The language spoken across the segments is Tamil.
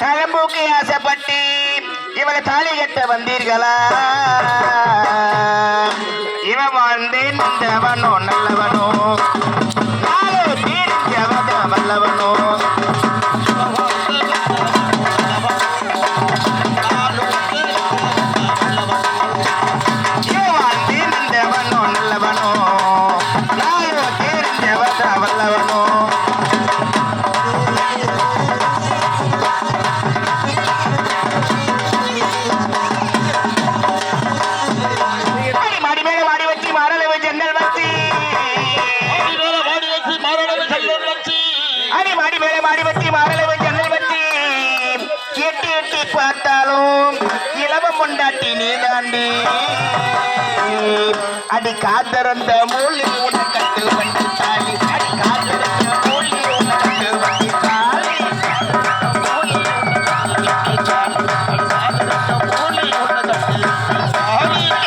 தாழம்பூக்கு ஆசைப்பட்டு இவளை தாலி கட்ட வந்தீர்களா? இவன் வாழ்ந்து நின்றவனோ நல்லவனோ. மாடி பற்றி மாடி வச்சு மாரளவு ஜன்னல் வச்சு எட்டி எட்டி பார்த்தாலும் இளவம் கொண்டாட்டி நீ தாண்டி. அடி காத்திருந்த மூலி உன வண்டி தாலி அடி காத்திருந்த மூலி வண்டி தாலி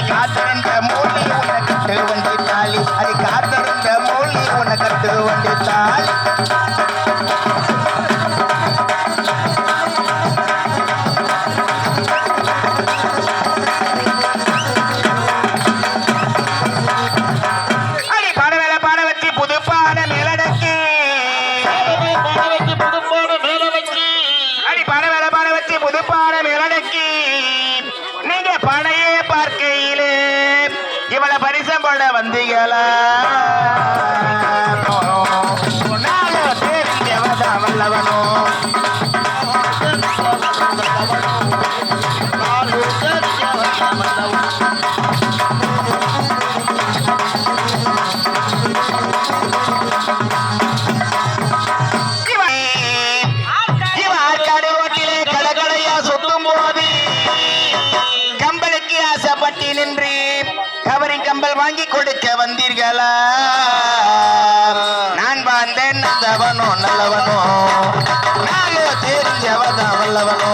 காத்திருந்த மூலி வண்டி தாலி அடி பட வந்தீங்களா வாங்கி கொடுக்க வந்தீர்களா? நான் வாழ்ந்தேன் நல்லவனோ நல்லவனோ. நானோ தெரிஞ்சவதான் வல்லவனோ